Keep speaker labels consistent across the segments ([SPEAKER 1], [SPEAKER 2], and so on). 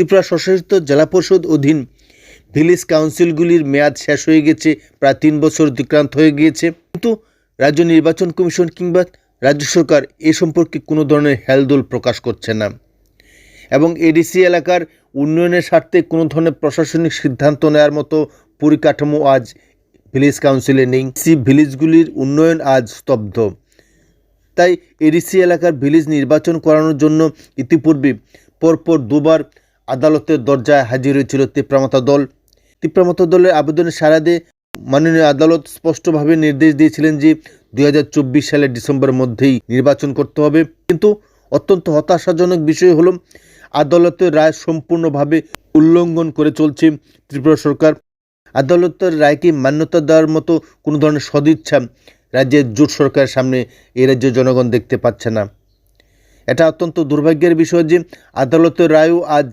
[SPEAKER 1] ত্রিপুরা স্বশাসিত জেলা পরিষদ অধীন ভিলেজ কাউন্সিলগুলির মেয়াদ শেষ হয়ে গেছে, প্রায় তিন বছর অতিক্রান্ত হয়ে গিয়েছে। কিন্তু রাজ্য নির্বাচন কমিশন কিংবা রাজ্য সরকার এ সম্পর্কে কোনো ধরনের হেলদোল প্রকাশ করছে না। এবং এডিসি এলাকার উন্নয়নের স্বার্থে কোনো ধরনের প্রশাসনিক সিদ্ধান্ত নেওয়ার মতো পরিকাঠামো আজ ভিলেজ কাউন্সিলে নেই। সি ভিলেজগুলির উন্নয়ন আজ স্তব্ধ। তাই এডিসি এলাকার ভিলেজ নির্বাচন করানোর জন্য ইতিপূর্বে পরপর দুবার আদালতের দরজায় হাজির হয়েছিল তিপ্রামাতা দল। তিপ্রামাতা দলের আবেদনে সাড়া দিয়ে মাননীয় আদালত স্পষ্টভাবে নির্দেশ দিয়েছিলেন যে দু হাজার চব্বিশ সালের ডিসেম্বরের মধ্যেই নির্বাচন করতে হবে। কিন্তু অত্যন্ত হতাশাজনক বিষয় হলো, আদালতের রায় সম্পূর্ণভাবে উল্লঙ্ঘন করে চলছে ত্রিপুরা সরকার। আদালতের রায়কে মান্যতা দেওয়ার মতো কোনো ধরনের সদিচ্ছা রাজ্যের জোট সরকারের সামনে এই রাজ্যের জনগণ দেখতে পাচ্ছে না। এটা অত্যন্ত দুর্ভাগ্যের বিষয় যে আদালতের রায়ও আজ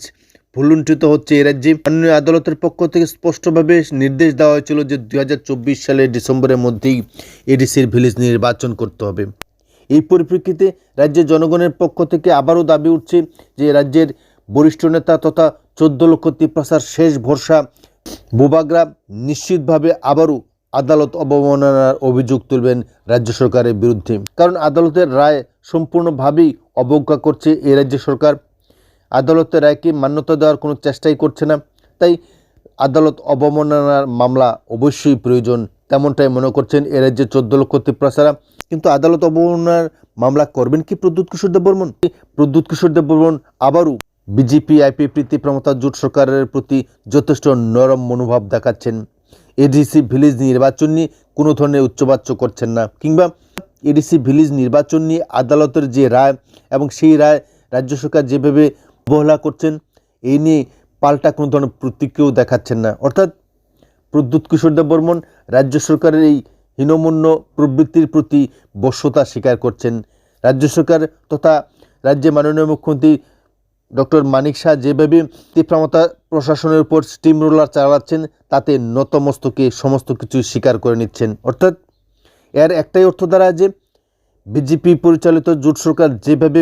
[SPEAKER 1] ভুলুণ্ঠিত হচ্ছে এ রাজ্যে। মাননীয় আদালতের পক্ষ থেকে স্পষ্টভাবে নির্দেশ দেওয়া হয়েছিল যে দু হাজার চব্বিশ সালের ডিসেম্বরের মধ্যেই এডিসির ভিলেজ নির্বাচন করতে হবে। এই পরিপ্রেক্ষিতে রাজ্যের জনগণের পক্ষ থেকে আবারও দাবি উঠছে যে রাজ্যের বরিষ্ঠ নেতা তথা চোদ্দ লক্ষ তিপ্রাসার শেষ ভরসা বোবাগ্রা নিশ্চিতভাবে আবারও আদালত অবমাননার অভিযোগ তুলবেন রাজ্য সরকারের বিরুদ্ধে। কারণ আদালতের রায় সম্পূর্ণভাবেই অবজ্ঞা করছে এই রাজ্য সরকার। আদালতের রায়কে মান্যতা দেওয়ার কোনো চেষ্টাই করছে না। তাই আদালত অবমাননার মামলা অবশ্যই প্রয়োজন, তেমনটাই মনে করছেন এ রাজ্যে চোদ্দ লক্ষ তিপ্রাসারা কিন্তু আদালত অবমাননার মামলা করবেন কি প্রদ্যুৎ কিশোর দেববর্মন? প্রদ্যুৎ কিশোর দেববর্মন আবারও বিজেপি আইপিএফটি প্রমতা, জোট সরকারের প্রতি যথেষ্ট নরম মনোভাব দেখাচ্ছেন। এডিসি ভিলেজ নির্বাচন নিয়ে কোনো ধরনের উচ্চবাচ্য করছেন না। কিংবা এডিসি ভিলেজ নির্বাচন নিয়ে আদালতের যে রায় এবং সেই রায় রাজ্য সরকার যেভাবে অবহেলা করছেন, এই নিয়ে পাল্টা কোনো ধরনের প্রতিক্রিয়াও দেখাচ্ছেন না। অর্থাৎ প্রদ্যুৎ কিশোর দেববর্মন রাজ্য সরকারের এই হীনমন্য প্রবৃত্তির প্রতি বশ্যতা স্বীকার করছেন। রাজ্য সরকার তথা রাজ্যে মাননীয় মুখ্যমন্ত্রী ডক্টর মানিক শাহ যেভাবে তীব্রমতা প্রশাসনের উপর স্টিম রোলার চালাচ্ছেন, তাতে নতমস্তকে সমস্ত কিছু স্বীকার করে নিচ্ছেন। অর্থাৎ এর একটাই অর্থ দ্বারা যে বিজেপি পরিচালিত জোট সরকার যেভাবে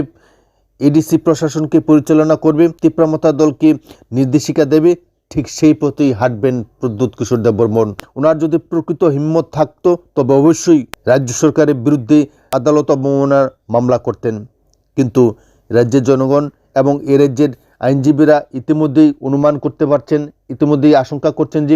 [SPEAKER 1] এডিসি প্রশাসনকে পরিচালনা করবে তীব্রমতা দলকে নির্দেশিকা দেবে, ঠিক সেই পথেই হাঁটবেন প্রদ্যুৎ কিশোর দেববর্মন। ওনার যদি প্রকৃত হিম্মত থাকতো, তবে অবশ্যই রাজ্য সরকারের বিরুদ্ধে আদালত অবমাননার মামলা করতেন। কিন্তু রাজ্যের জনগণ এবং এ রাজ্যের আইনজীবীরা ইতিমধ্যেই অনুমান করতে পারছেন, ইতিমধ্যেই আশঙ্কা করছেন যে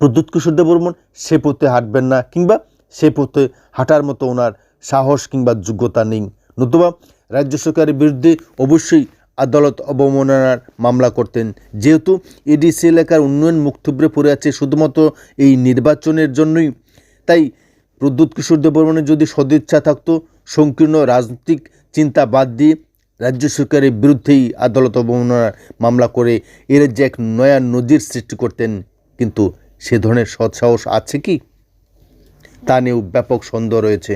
[SPEAKER 1] প্রদ্যুৎ কিশোর দেববর্মন সে পথে হাঁটবেন না কিংবা সে পথে হাঁটার মতো ওনার সাহস কিংবা যোগ্যতা নেই। নতুবা রাজ্য সরকারের বিরুদ্ধে অবশ্যই আদালত অবমাননার মামলা করতেন। যেহেতু এডিসি এলাকার উন্নয়ন থুবড়ে পড়ে আছে শুধুমাত্র এই নির্বাচনের জন্যই। তাই প্রদ্যুৎ কিশোর দেববর্মনের যদি সদিচ্ছা থাকতো, সংকীর্ণ রাজনৈতিক চিন্তা বাদ দিয়ে রাজ্য সরকারের বিরুদ্ধেই আদালত অবমাননার মামলা করে এর যে এক নয়া নজির সৃষ্টি করতেন। কিন্তু সে ধরনের সৎসাহস আছে কি? তা নিয়েও ব্যাপক সন্দেহ রয়েছে।